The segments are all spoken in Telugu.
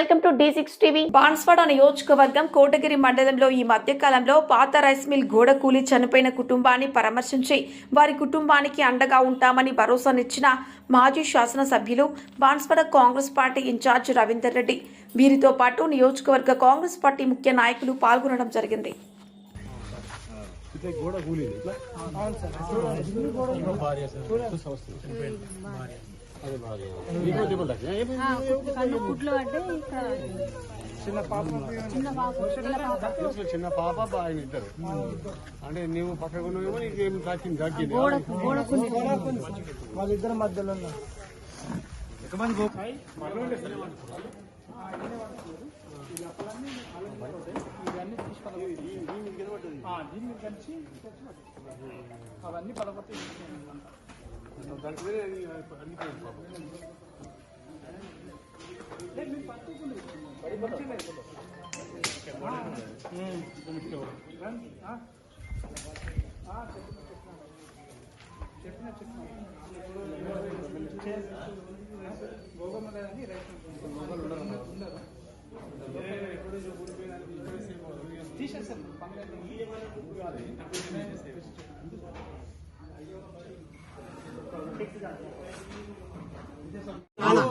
Welcome to D six TV. Banswada నియోజకవర్గం కోటగిరి మండలంలో ఈ మధ్య కాలంలో పాత రైస్ మిల్ గోడ కూలి చనిపోయిన కుటుంబాన్ని పరామర్శించి వారి కుటుంబానికి అండగా ఉంటామని భరోసానిచ్చిన మాజీ శాసనసభ్యులు Banswada Congress party incharge Ravinder Reddy. వీరితో పాటు నియోజకవర్గ కాంగ్రెస్ పార్టీ ముఖ్య నాయకులు పాల్గొనడం జరిగింది. గోడ చిన్న పాప చిన్న పాప ఆయన ఇద్దరు అంటే నీవు పక్కకు నువ్వేమో నీకేం తాకింది తగ్గింది వాళ్ళిద్దరు మధ్యలో ఉన్నారు అవన్నీ పదకొట్టి దానికి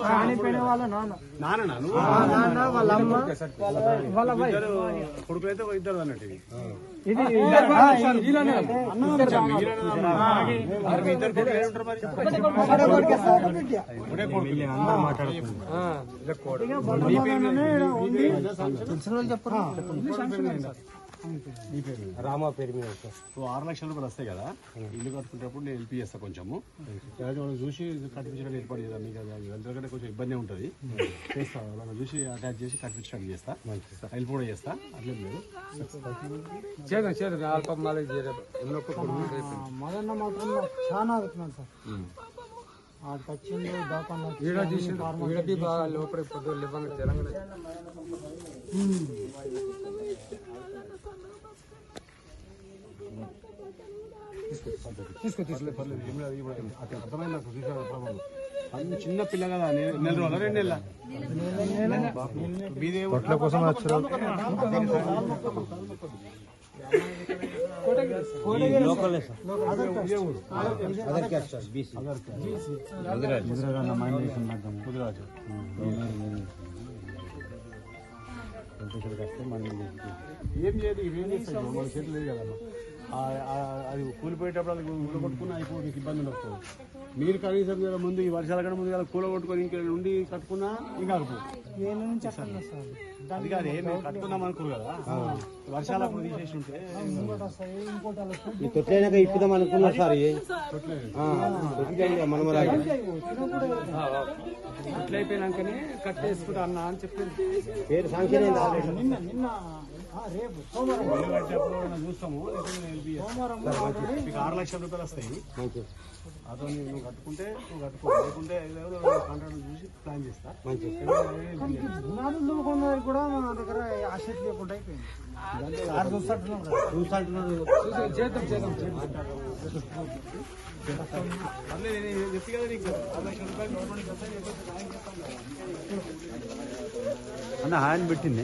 చనిపోయిన వాళ్ళ నాన్న నాన్న నాన్న వాళ్ళ అమ్మ వాళ్ళ ఇద్దరు కొడుకులైతే ఇద్దరు అన్నట్టు ఇది. తెలిసిన వాళ్ళు చెప్పరు రామా పేరు మీద ఆరు లక్షల రూపాయలు వస్తాయి కదా? ఇల్లు కట్టుకునేటప్పుడు నేను హెల్ప్ చేస్తా కొంచెము చూసి కట్టించడం ఏర్పాటు చేద్దాం మీకు అది ఎందుకంటే కొంచెం ఇబ్బంది ఉంటుంది. చేస్తా వాళ్ళని చూసి అటాచ్ చేసి కట్టించడం చేస్తా. హెల్ప్ కూడా చేస్తా. అట్లే లేదు చేద్దాం చేద్దాం. అల్పం మళ్ళీ మదన్న మాత్రం చాలా అవుతున్నాను సార్. వచ్చింది తీసుకో తీసుకోలేదు అర్థమైంది నాకు చూసాను అన్ని చిన్న పిల్ల కదా నెల రోజుల రెండు నెలల కోసం ఏం చేయదు ఇవేం చేస్తాయి మన చేతులు లేదు కదా అది కూలిపోయేటప్పుడు అది ఊళ్ళో కొట్టుకుని అయిపోయి మీకు ఇబ్బంది ఉండకపోదు. మీరు కనీసం ముందు ఈ వర్షాల కన్నా ముందు కూల కొట్టుకొని ఇంకా ఉండి కట్టుకున్నా ఇంకా అది కాదు కట్టుకుందాం అనుకురు కదా. వర్షాలు అప్పుడు తీసేసి ఉంటే తొట్లైనాక ఇప్పుదాం అనుకున్నా సార్ మనమరాజు ఎట్లయిపోయినాకనే కట్టేసుకుంటా అన్న అని చెప్పింది పేరు నిన్న నిన్న రేపు సోమవారం చూస్తాము. చేస్తాను. మీకు ఆరు లక్షల రూపాయలు వస్తాయి. అదో నువ్వు కట్టుకుంటే నువ్వు కట్టుకో. లేకుంటే ఏదో కాంట్రాక్ట్ చూసి ప్లాన్ చేస్తా. మంచి గుణాలు దుమ్ముకున్నది కూడా మన దగ్గర ఆసక్తి లేకుండా అయిపోయింది. చేద్దాం చేద్దాం చెప్పి కదా నీకు. ఆరు లక్షల రూపాయలు వస్తాయి వస్తాయి. అన్న హాయ్ పెట్టింది.